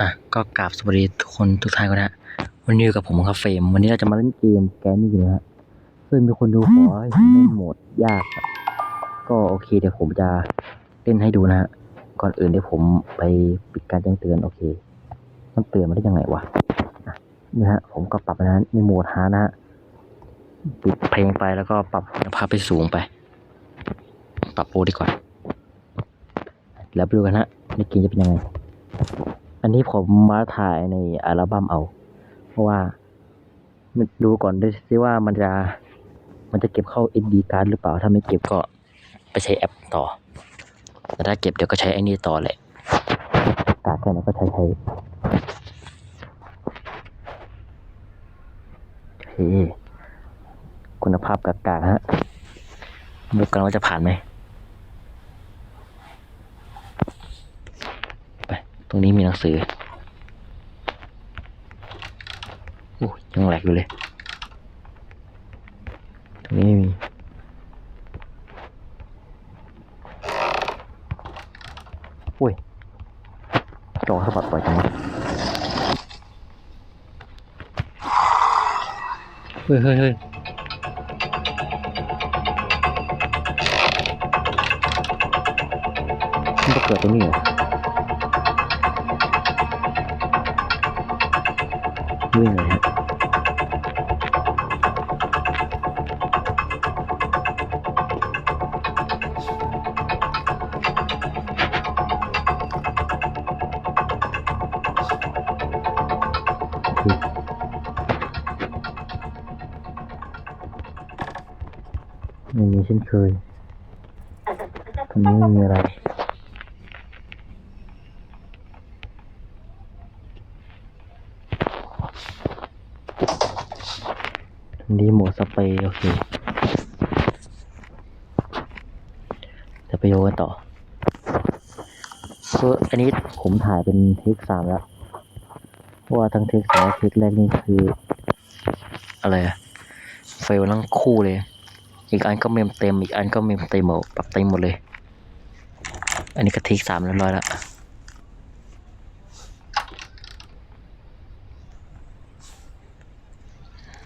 อะก็กราบสวัสดีทุกคนทุกท่านกันะฮะวันนี้อยู่กับผมครับเฟรมวันนี้เราจะมาเล่นเกมแกนนี่นะฮะซึ่งมีคนดูขอให้ผมเล่นโหมดยากก็โอเคเดี๋ยวผมจะเล่นให้ดูนะฮะก่อนอื่นเดี๋ยวผมไปปิดการแจ้งเตือนโอเคมันเตือนมาได้ยังไงวะนี่ฮะผมก็ปรับนะนี่โหมดฮานะฮะปิดเพลงไปแล้วก็ปรับคุณภาพไปสูงไป ปรับโปรดีกว่า แล้วไปดูกันฮะในเกมจะเป็นยังไง อันนี้ผมมาถ่ายในอัลบั้มเอา เพราะว่ามันดูก่อนด้วยซิว่ามันจะมันจะเก็บเข้า SD card หรือเปล่า ถ้าไม่เก็บก็ไปใช้แอปต่อ แต่ถ้าเก็บเดี๋ยวก็ใช้ไอ้นี่ต่อแหละกากแค่ไหนก็ใช้ใช้เคคุณภาพกากๆฮะดูกันว่าจะผ่านไหม ไป ตรงนี้มีหนังสือโอ้ยยังแหลกอยู่เลย ตรงนี้ไม่มี อุ้ยจอสะบัดบ่อยจังวะเฮ้ยเฮ้ยเฮ้ยมันจะเกิดตรงนี้เหรอ วิ่งเลยฮะไม่มีเช่นเคยตรงนี้ไม่มีอะไร รีโมทสเปโอเคจะไปโยกันต่อก็อันนี้ผมถ่ายเป็นเทคสามแล้วเพราะว่าทั้งเทคสองเทคแรกนี่คือ อะไรอะเฟลทั้งคู่เลย อีกอันก็เมมเต็ม อีกอันก็เมมเต็มหมดปรับเต็มหมดเลย อันนี้ก็เทคสามเรียบร้อยแล้ว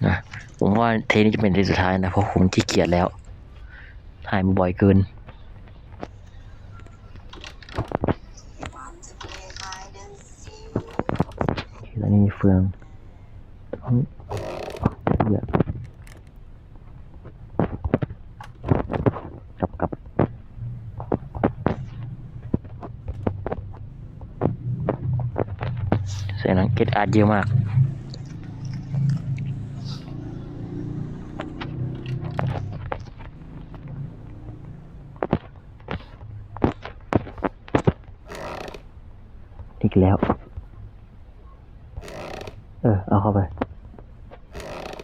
นะผม ว่าเทนี้จะเป็นเทสุดท้ายนะ เพราะผมขี้เกียจแล้ว ถ่ายมาบ่อยเกิน แล้วนี่มีเฟืองเฮ้ยเหี้ยกลับกับเสียงนังเก็ตอาร์ตเยอะมาก อีกแล้ว เออ เอาเข้าไป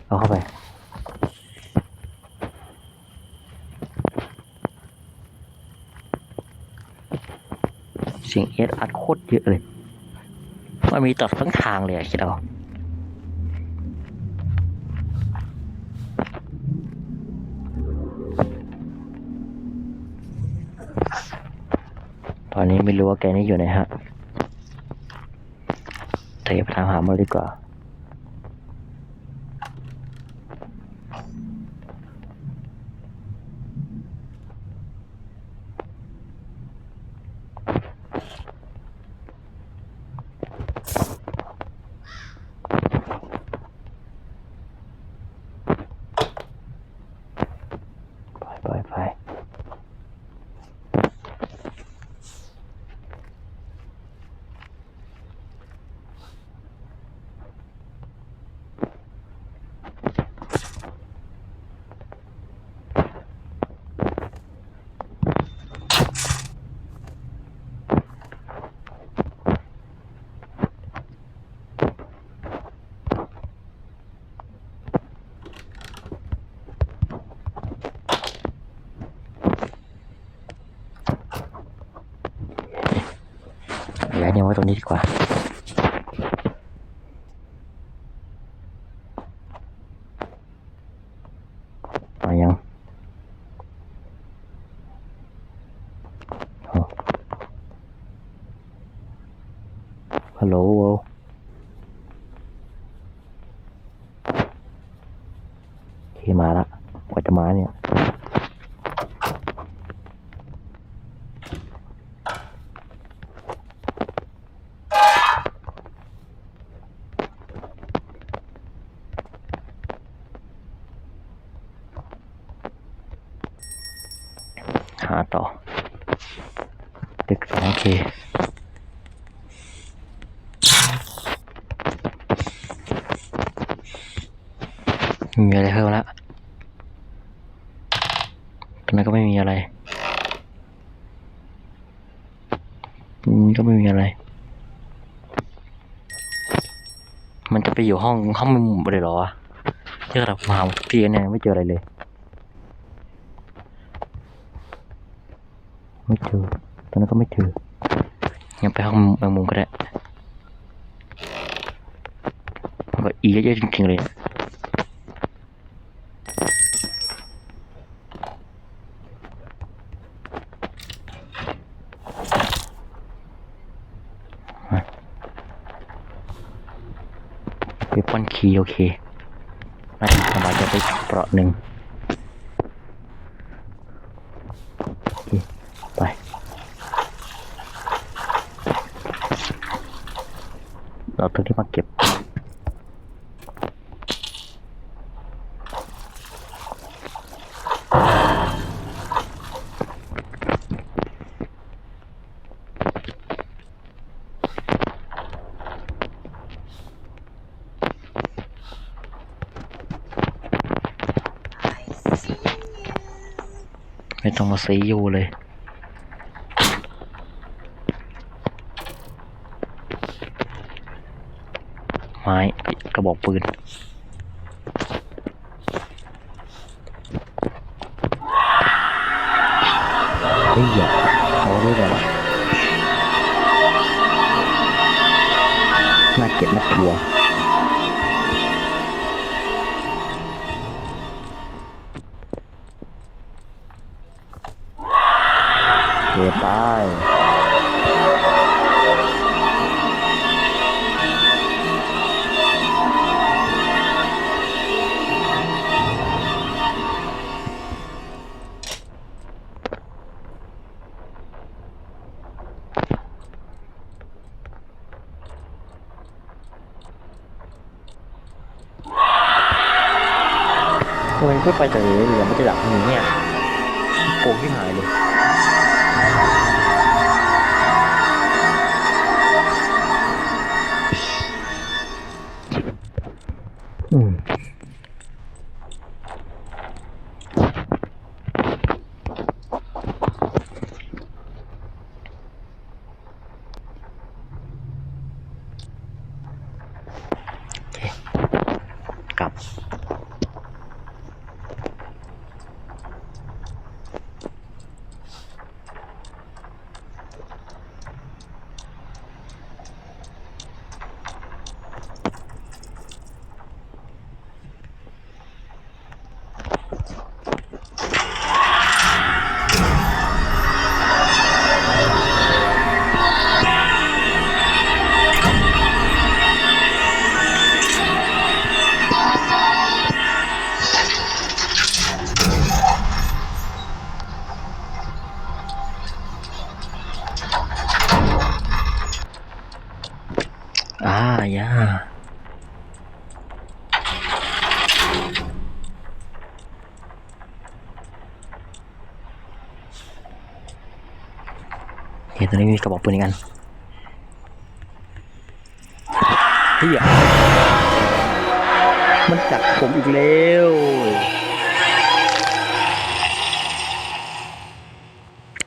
เอาเข้าไป เสียงเอสอัดโคตรเยอะเลยมันมีตัดทั้งทางเลยอะคิดเอาตอนนี้ไม่รู้ว่าแกนี่อยู่ไหนฮะ เทไปทางหามาดีกว่า ไปไปไปย้ายเนี่ย ไว้ตรงนี้ดีกว่ามายังฮัลโหลโอเคมาละกว่าจะมาเนี่ย หาต่อตึกสองเค มีอะไรเพิ่มละตรงนั้นก็ไม่มีอะไรอืมก็ไม่มีอะไร มันจะไปอยู่ห้องห้องมุมเลยเหรอวะที่เรามาหาพี่เนี่ยไม่เจออะไรเลย ไม่เจอ ตอนนั้นก็ไม่เจอ ยังไปห้องแมงมุมก็ได้มันก็อีเยอะๆจริงๆเลย เว ดีโอเคมาสบายจะไปเปราะหนึ่งไป เราต้องที่มาเก็บ ไมาซีอยู่เลย ไม้กระบอกปืนเฮ้ยอย่าเอาด้วยเหรอน่าเกลียดน่ากลัว ทำไตอนนี้มีกระบอกปืนอีกอันเฮียมันจับผมอีกแล้ว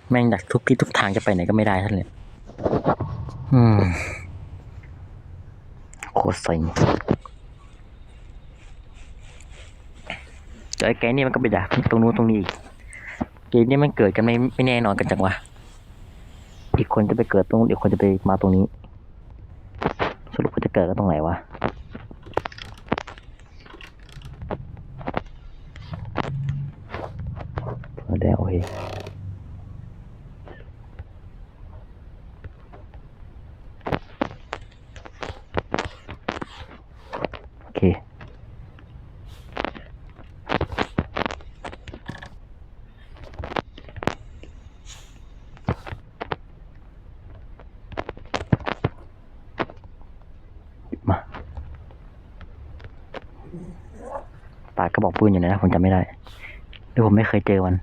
แม่งดักทุกที่ทุกทางจะไปไหนก็ไม่ได้ท่านเลยอืมโคตรเซ็งแต่ไอ้แกนี่มันก็ไปดักตรงนู้นตรงนี้อีกเกมนี้มันเกิดกันไม่ไม่แน่นอนกันจังวะ อีกคนจะไปเกิดตรงนู้นอีกคนจะไปมาตรงนี้ สรุปว่าจะเกิดก็ตรงไหนวะ เอาได้โอเค ปากกระบอกปืนอยู่ไหนนะผมจำไม่ได้หรือผมไม่เคยเจอมัน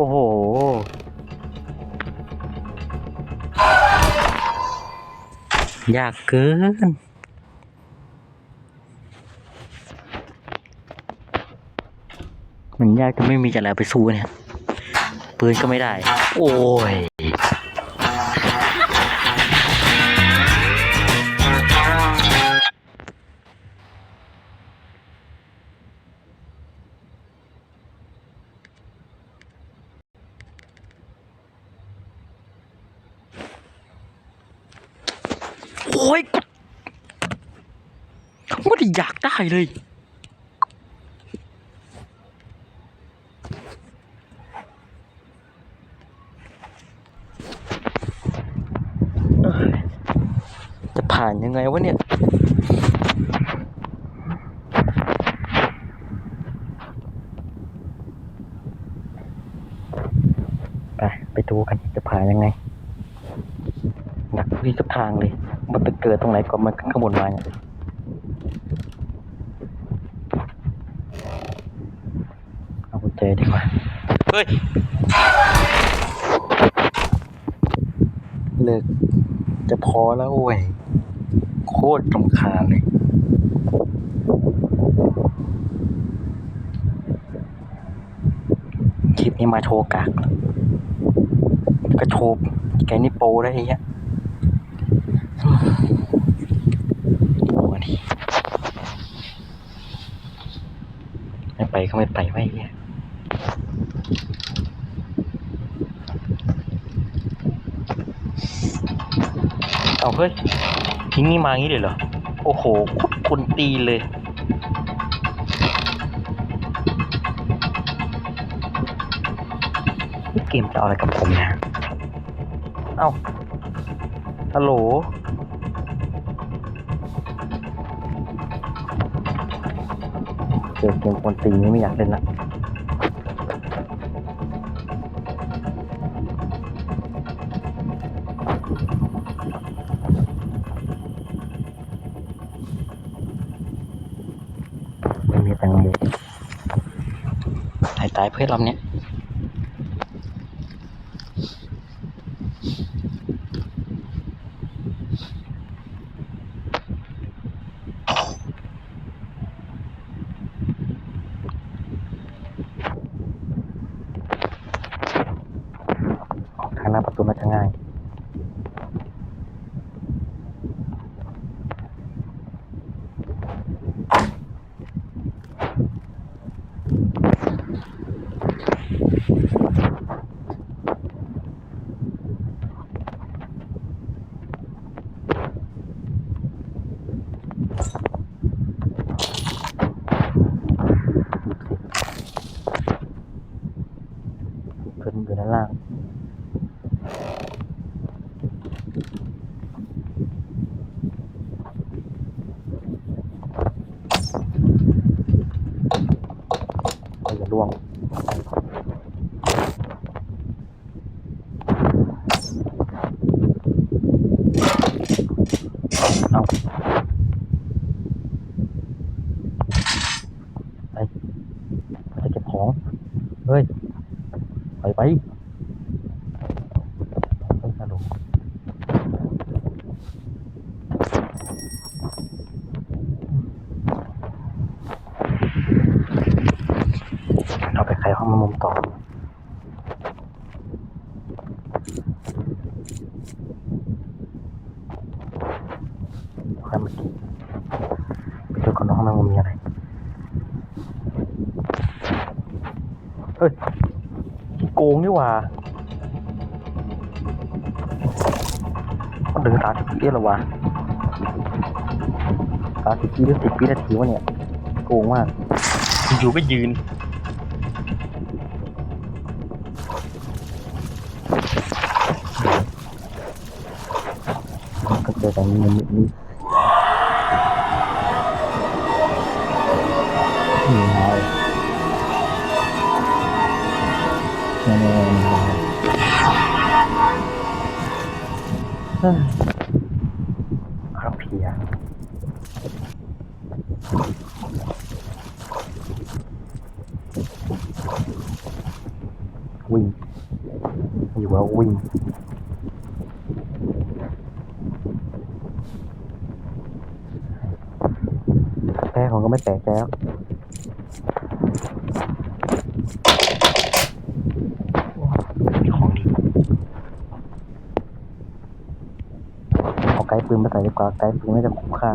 อ้โห ยากเกิน มันยากจะไม่มีอะไรไปสู้เนี่ย ปืนก็ไม่ได้ โอ้ย ได้อยากได้เลยเอ้ยจะผ่านยังไงวะเนี่ยไปไปดูกันจะผ่านยังไงดักทุกที่ทุกทางเลย มันจะเกิดตรงไหนก่อนมันข้างบนมาเนี่ยเอากุญแจดีกว่า เฮ้ย เลิก จะพอ แล้วเว้ยโคตรรำคาญเลยคลิปนี้มาโชว์กากก็โชว์แกนี่โปได้ไอ้เงี้ยไม่ไปก็ไม่ไปไว้เงี้ย เฮ้ยทิ้งนี่มางี้เลยเหรอ โอ้โหคตรคนตีเลย เกมจะเอาอะไรกับผมเนะ เอ้า ฮัลโหลเจอเกมคนตีนี้ไม่อยากเล่นละ ตายเพื่อนลำเนี้ย ทางหน้าประตูน่าจะง่าย เพิ่นอยู่ด้านล่าง เอาไปไปเก็บของ เฮ้ย ไปไปเฮ้ยฮัลโหล เอาไปไขห้องมุมต่อค่อยมากินดูก่อนห้องมันมีอะไรเฮ้ยโกงนี่หว่ามันถึงสามสิบวิแล้ววะามสิบวิหรือสิบวินาทีวะเนี่ยโกงมากอยู่ก็ยืนก็เจอกันนี้นี่นี่นี่ไงแน่ๆเฮ้ยครับเพลียวิ่งอยู่ว่าวิ่ง แพ้ผมก็ไม่แปลกใจแล้วมีของดีเอาไกด์ปืนมาใส่ ถึงว่าจะคุ้มค่า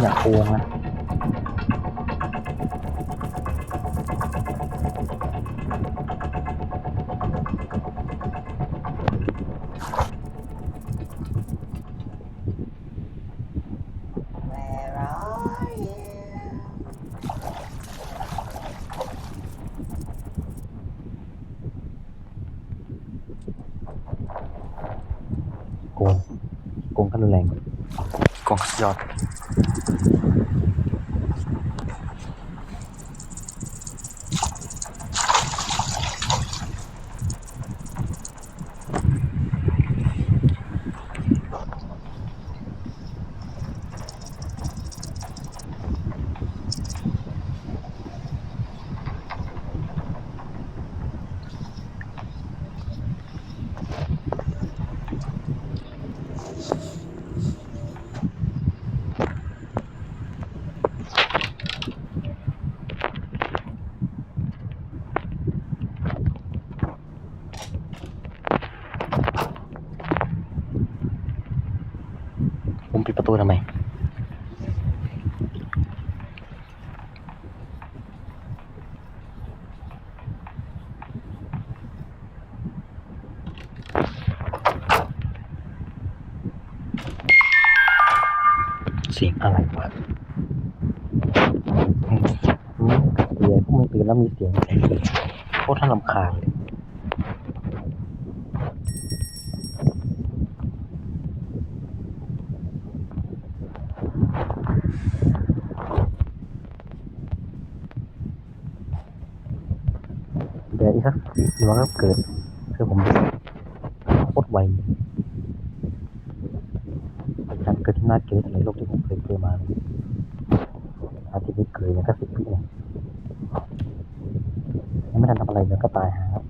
อย่าโกงนะโกงโกงกันรุนแรงโกงสุดยอด ผมปิดประตูทำไม เเสียงอะไรวะอืมอืมเดี๋ยวพวกมึงตื่นแล้วมีเสียงอะไรโคตรน่ารำคาญเลยเดี๋ยวอีกสักเดี๋ยวก็เกิดคือผมโคตรไวการเกิดที่ น่าเกลียดในโลกที่ผมเคยเจอมาอาทิตย์นี้เกิดเนี่ยก็สิบปีเลยยังไม่ทันทำอะไรเลยก็ตายหาครับ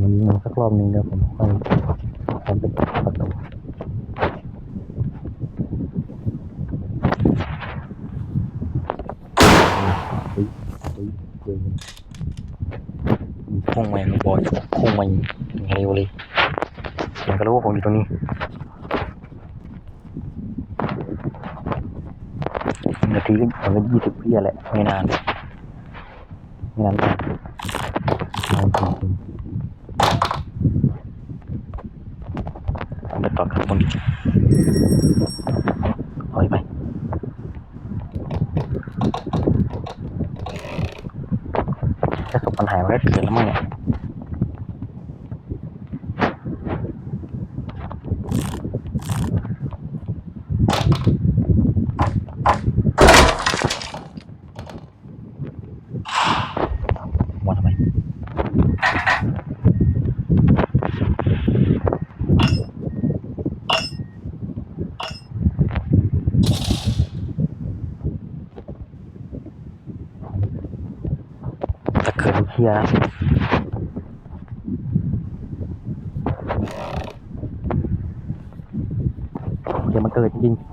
มันยิงมันสักรอบนึงเดี๋ยวผมค่อยทำเป็นประตูเฮ้ยเฮ้ยเฮ้ยมันพุ่งมาอย่างบอยพุ่งมาอย่างเร็วเลยมันก็รู้ว่าผมอยู่ตรงนี้นาทีก็มันก็ยี่สิบวิแหละไม่นานไม่นานมากนานจริงๆผมไปต่อข้างบนดีกว่าถอยไป แค่ศพ ปัญหามันก็เกิดแล้วมั้งเนี่ยมาทำไมจะเกิดลูกเฮี ยแล้วเดี๋ยวมันเกิดจริงๆ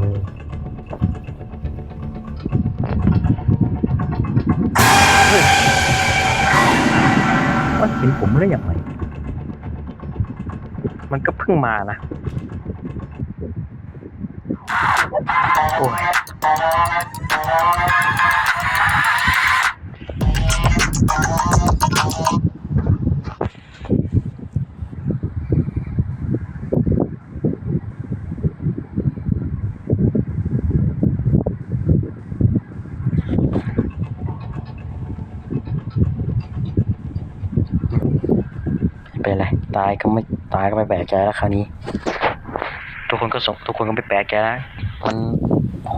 เลยเฮ้ยว่าเห็นผมได้อย่างไรมันก็เพิ่งมานะ โอ้ยเป็นไรตายก็ไม่ตายก็ไม่แปลกใจแล้วคราวนี้ ทุกคนก็สงทุกคนก็ไม่แปลกใจแล้ว มันโห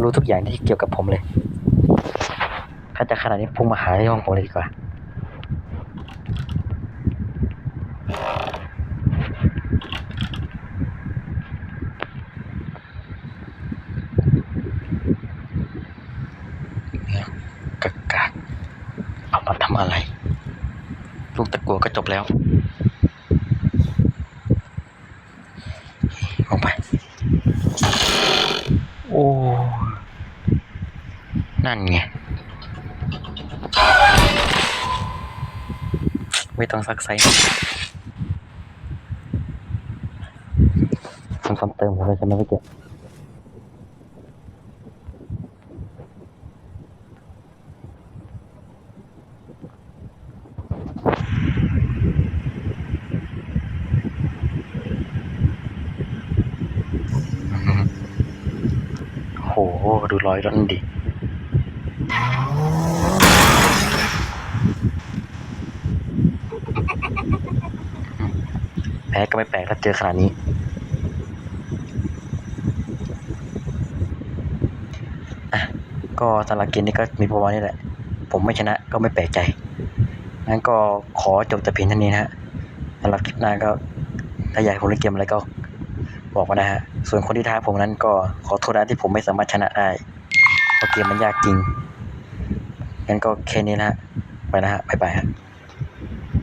รู้ทุกอย่างที่เกี่ยวกับผมเลย ถ้าจะขนาดนี้พุ่งมาหาที่ห้องผมเลยดีกว่าเนี่ยกากเอามาทำอะไร ลูกตะกัวก็จบแล้วลงไป โอ้ นั่นไง ไม่ต้องซักไซส์ซ้ำๆเติมผมเลยใช่ไหมพี่เกียรติอืมโห ดูรอยร่อนดิ แพ้ก็ไม่แปลกถ้าเจอขนาดนี้อะก็สำหรับเกมนี้ก็มีประมาณนี้แหละ ผมไม่ชนะก็ไม่แปลกใจ งั้นก็ขอจบแต่เพียงเท่านี้นะฮะสำหรับคลิปหน้าก็ถ้าอยากให้ผมเล่นเกมอะไรก็บอกมานะฮะ ส่วนคนที่ท้าผมนั้นก็ขอโทษนะที่ผมไม่สามารถชนะได้ เพราะเกมมันยากจริง งั้นก็แค่นี้นะฮะ ไปนะฮะ บ๊ายบายฮะ